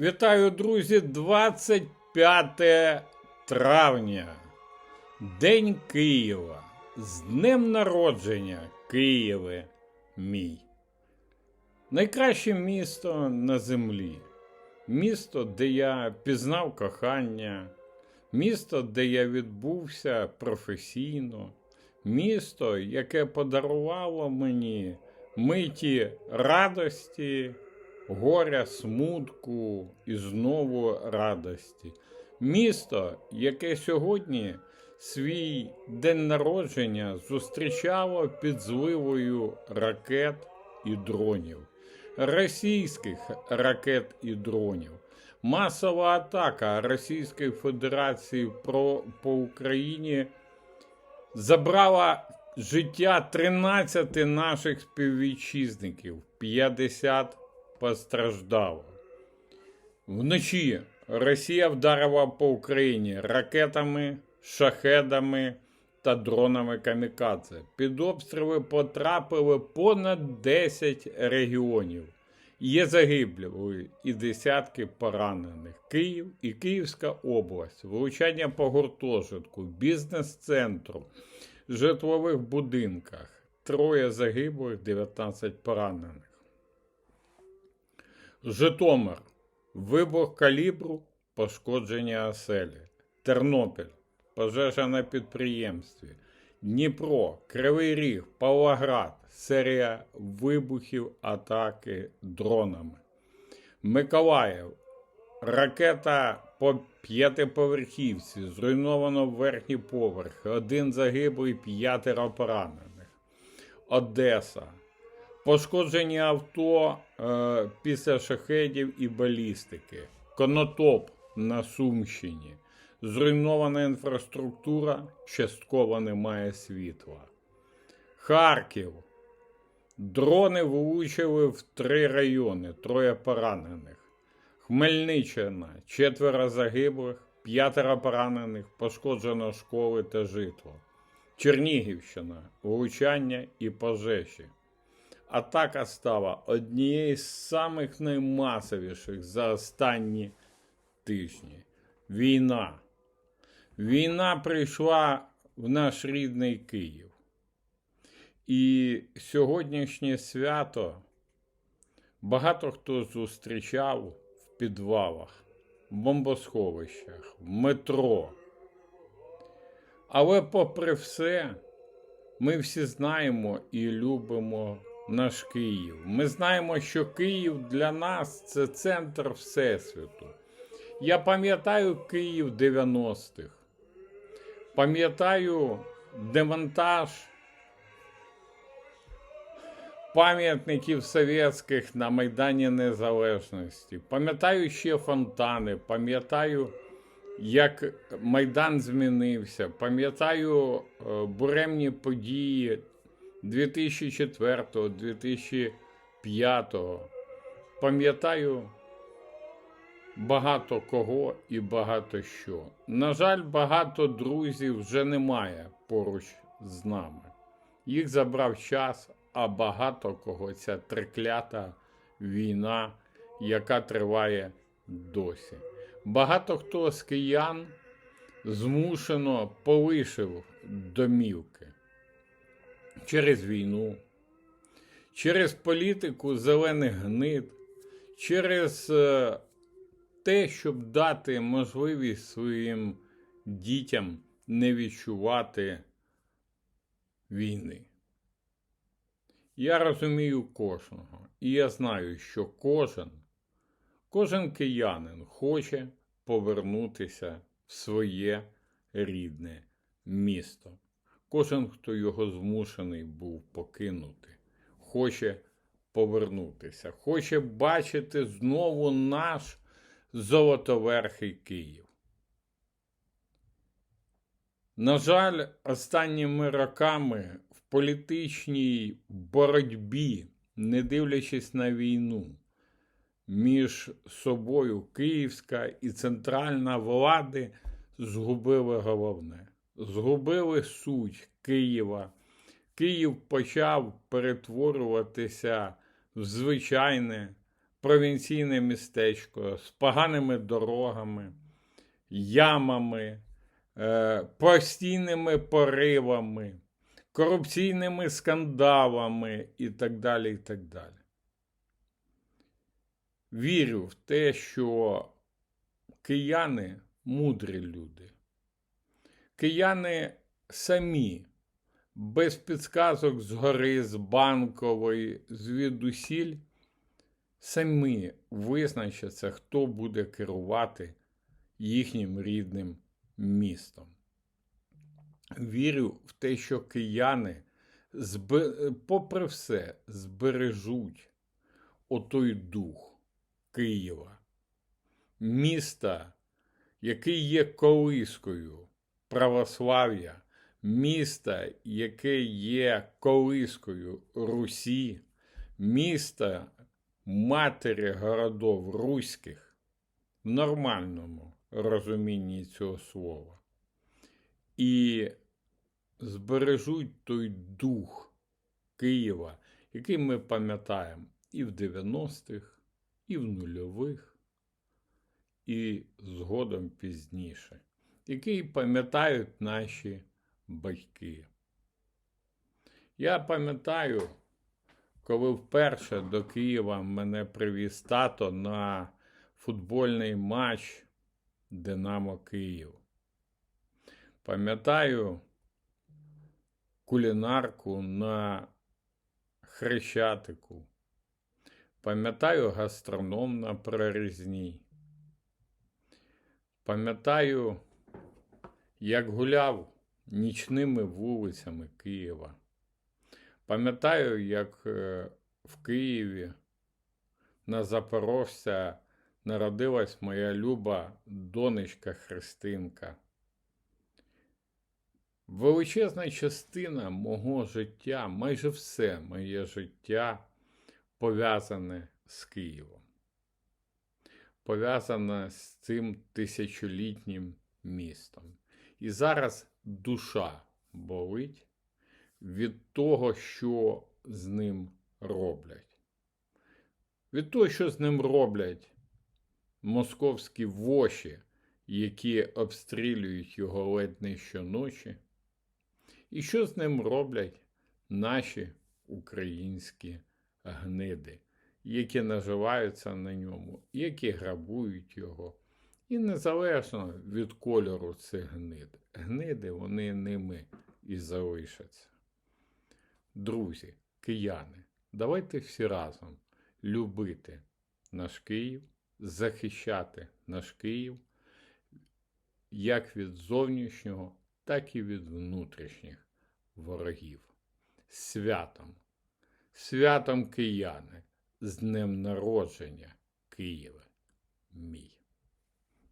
Вітаю, друзі! 25 травня. День Києва. З днем народження Києве мій. Найкраще місто на землі. Місто, де я пізнав кохання, місто, де я відбувся професійно, місто, яке подарувало мені миті радості, горя, смутку і знову радості. Місто, яке сьогодні свій день народження зустрічало під зливою ракет і дронів, російських ракет і дронів. Масова атака Російської Федерації про, по Україні забрала життя 13 наших співвітчизників, 50 постраждало. Вночі Росія вдарила по Україні ракетами, шахедами та дронами камікадзе. Під обстріли потрапили понад 10 регіонів. Є загиблі і десятки поранених. Київ і Київська область, влучання по гуртожитку, бізнес-центру, житлових будинках. Троє загиблих, 19 поранених. Житомир. Вибух калібру, пошкодження оселі. Тернопіль. Пожежа на підприємстві. Дніпро, Кривий Ріг, Павлоград. Серія вибухів атаки дронами. Миколаїв. Ракета по п'ятиповерхівці. Зруйновано верхні поверхи. Один загиблий, п'ятеро поранених. Одеса. Пошкоджені авто е, після шахедів і балістики. Конотоп на Сумщині. Зруйнована інфраструктура, частково немає світла. Харків. Дрони влучили в три райони, троє поранених. Хмельниччина, четверо загиблих, п'ятеро поранених, пошкоджено школи та житло. Чернігівщина, влучання і пожежі. Атака стала однією з самих наймасовіших за останні тижні. Війна. Війна прийшла в наш рідний Київ. І сьогоднішнє свято багато хто зустрічав в підвалах, в бомбосховищах, в метро. Але, попри все, ми всі знаємо і любимо наш Київ. Ми знаємо, що Київ для нас це центр Всесвіту. Я пам'ятаю Київ 90-х. Пам'ятаю демонтаж пам'ятників совєтських на Майдані Незалежності. Пам'ятаю ще фонтани, пам'ятаю, як Майдан змінився, пам'ятаю е, буремні події 2004-2005. Пам'ятаю багато кого і багато що. На жаль, багато друзів вже немає поруч з нами. Їх забрав час, а багато кого ця триклята війна, яка триває досі. Багато хто з киян змушено полишив домівки через війну, через політику зелених гнид, через е, те, щоб дати можливість своїм дітям не відчувати війни. Я розумію кожного, і я знаю, що кожен, кожен киянин хоче повернутися в своє рідне місто. Кожен, хто його змушений був покинути, хоче повернутися, хоче бачити знову наш золотоверхий Київ. На жаль, останніми роками в політичній боротьбі, не дивлячись на війну, між собою київська і центральна влади згубили головне, згубили суть Києва. Київ почав перетворюватися в звичайне провінційне містечко з поганими дорогами, ямами, е, постійними поривами, корупційними скандалами і так далі. і так далі. Вірю в те, що кияни мудрі люди. Кияни самі, без підсказок згори, з банкової, звідусіль, самі визначаться, хто буде керувати їхнім рідним містом. Вірю в те, що кияни, попри все, збережуть отой дух Києва, міста, який є колискою православ'я, міста, яке є колискою Русі, міста матері городов руських в нормальному розумінні цього слова. І збережуть той дух Києва, який ми пам'ятаємо і в 90-х, і в нульових, і згодом пізніше, який пам'ятають наші батьки. Я пам'ятаю, коли вперше до Києва мене привіз тато на футбольний матч Динамо Київ. Пам'ятаю кулінарку на Хрещатику. Пам'ятаю гастроном на прорізній. Пам'ятаю, як гуляв нічними вулицями Києва. Пам'ятаю, як е, в Києві на Запорожця народилась моя люба донечка Христинка. Величезна частина мого життя, майже все моє життя пов'язане з Києвом, пов'язане з цим тисячолітнім містом. І зараз душа болить від того, що з ним роблять. Від того, що з ним роблять московські воші, які обстрілюють його ледь не щоночі. І що з ним роблять наші українські гниди, які наживаються на ньому, які грабують його. І незалежно від кольору цих гнид, гниди вони ними і залишаться. Друзі, кияни, давайте всі разом любити наш Київ, захищати наш Київ як від зовнішнього, так і від внутрішніх ворогів. Святом, святом кияни, з днем народження Києва мій.